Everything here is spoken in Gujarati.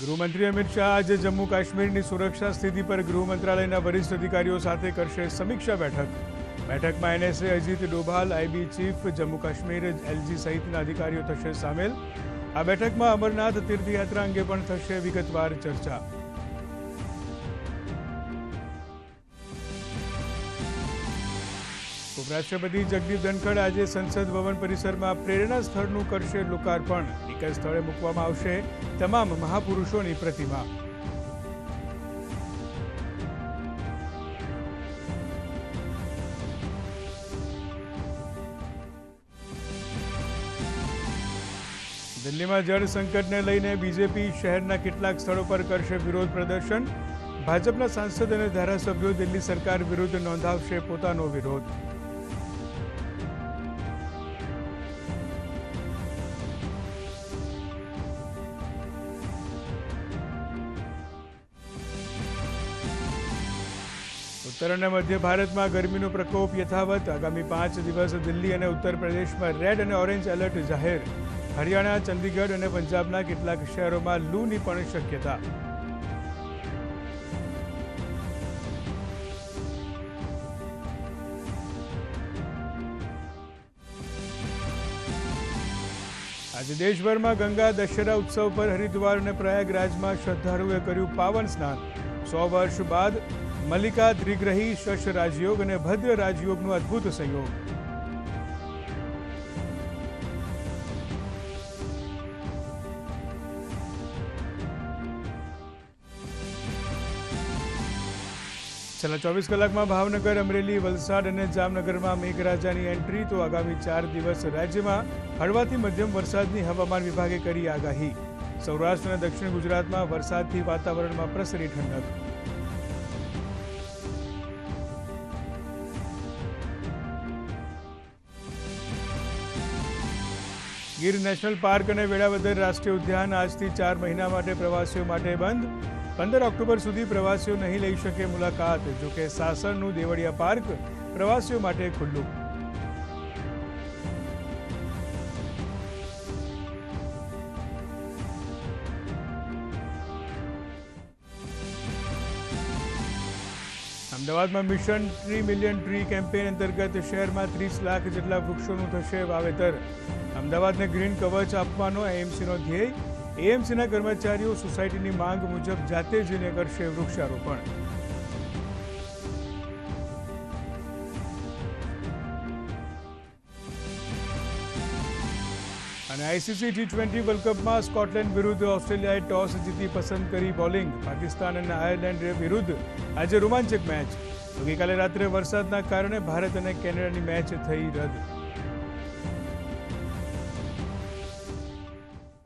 ગૃહમંત્રી અમિત શાહ આજે જમ્મુ કાશ્મીરની સુરક્ષા સ્થિતિ પર ગૃહ મંત્રાલયના વરિષ્ઠ અધિકારીઓ સાથે કરશે સમીક્ષા બેઠક. બેઠકમાં NSA Ajit Doval IB chief Jammu Kashmir LG સહિતના અધિકારીઓ થશે સામેલ. આ બેઠકમાં અમરનાથ તીર્થયાત્રા અંગે પણ થશે વિગતવાર ચર્ચા. ઉપરાષ્ટ્રપતિ જગદીપ ધનખડ આજે સંસદ ભવન પરિસરમાં પ્રેરણા સ્થળનું કરશે લોકાર્પણ. એક સ્થળે મૂકવામાં આવશે તમામ મહાપુરુષોની પ્રતિમા. દિલ્હીમાં જળ સંકટને લઈને બીજેપી શહેરના કેટલાક સ્થળો પર કરશે વિરોધ પ્રદર્શન. ભાજપના સાંસદ અને ધારાસભ્યો દિલ્હી સરકાર વિરુદ્ધ નોંધાવશે પોતાનો વિરોધ. ઉત્તર અને મધ્ય ભારતમાં ગરમીનો પ્રકોપ યથાવત. આગામી પાંચ દિવસ દિલ્હી અને ઉત્તર પ્રદેશમાં રેડ અને ઓરેન્જ એલર્ટ જાહેર. હરિયાણા, ચંદીગઢ અને પંજાબના કેટલાક શહેરોમાં લૂની પણ શક્યતા. આજે દેશભરમાં ગંગા દશેરા ઉત્સવ પર હરિદ્વાર અને પ્રયાગરાજમાં શ્રદ્ધાળુએ કર્યું પાવન સ્નાન. સો વર્ષ બાદ મલ્લિકા દ્રિગ્રહી શશ રાજયોગ અને ભદ્ર રાજયોગનો અદ્ભુત સંયોગ. છેલ્લા ચોવીસ કલાકમાં ભાવનગર, અમરેલી, વલસાડ અને જામનગરમાં મેઘરાજાની એન્ટ્રી, તો આગામી ચાર દિવસ રાજ્યમાં હળવાથી મધ્યમ વરસાદની હવામાન વિભાગે કરી આગાહી. સૌરાષ્ટ્ર અને દક્ષિણ ગુજરાતમાં વરસાદથી વાતાવરણમાં પ્રસરી ઠંડક. ગીર નેશનલ પાર્ક અને વેળાવદર રાષ્ટ્રીય ઉદ્યાન આજથી ચાર મહિના માટે પ્રવાસીઓ માટે બંધ. પંદર ઓક્ટોબર સુધી પ્રવાસીઓ નહીં લઈ શકે મુલાકાત, જોકે સાસણનું દેવળિયા પાર્ક પ્રવાસીઓ માટે ખુલ્લું. અમદાવાદમાં mission tree million tree campaign અંતર્ગત શહેરમાં ત્રીસ લાખ જેટલા વૃક્ષોનું થશે વાવેતર. અમદાવાદને ગ્રીન કવચ આપવાનો એએમસીનો ધ્યેય. એએમસીના કર્મચારીઓ સોસાયટીની માંગ મુજબ જાતે જઈને કરશે વૃક્ષારોપણ. અને આઈસીસી ટી ટ્વેન્ટી વર્લ્ડ કપમાં સ્કોટલેન્ડ વિરુદ્ધ ઓસ્ટ્રેલિયાએ ટોસ જીતી પસંદ કરી બોલિંગ. પાકિસ્તાન અને આયર્લેન્ડ વિરુદ્ધ આજે રોમાંચક મેચ. ગઈકાલે રાત્રે વરસાદના કારણે ભારત અને કેનેડાની મેચ થઈ રદ.